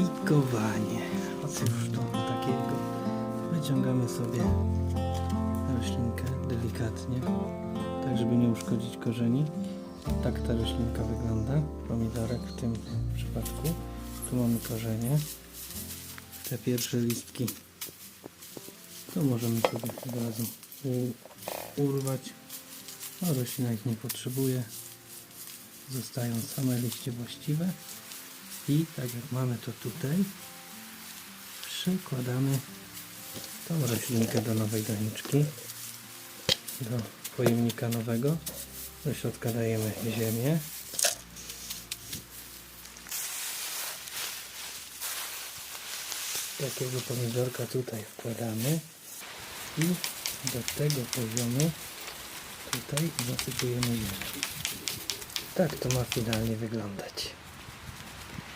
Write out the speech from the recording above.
Pikowanie. Otóż to takiego. Wyciągamy sobie roślinkę delikatnie, tak żeby nie uszkodzić korzeni. Tak ta roślinka wygląda. Pomidorek w tym przypadku. Tu mamy korzenie. Te pierwsze listki to możemy sobie od razu urwać. No, roślina ich nie potrzebuje. Zostają same liście właściwe. I tak jak mamy to tutaj, przykładamy tą roślinkę do nowej doniczki, do pojemnika nowego. Do środka dajemy ziemię. Takiego pomidorka tutaj wkładamy i do tego poziomu tutaj zasypujemy ziemię. Tak to ma finalnie wyglądać.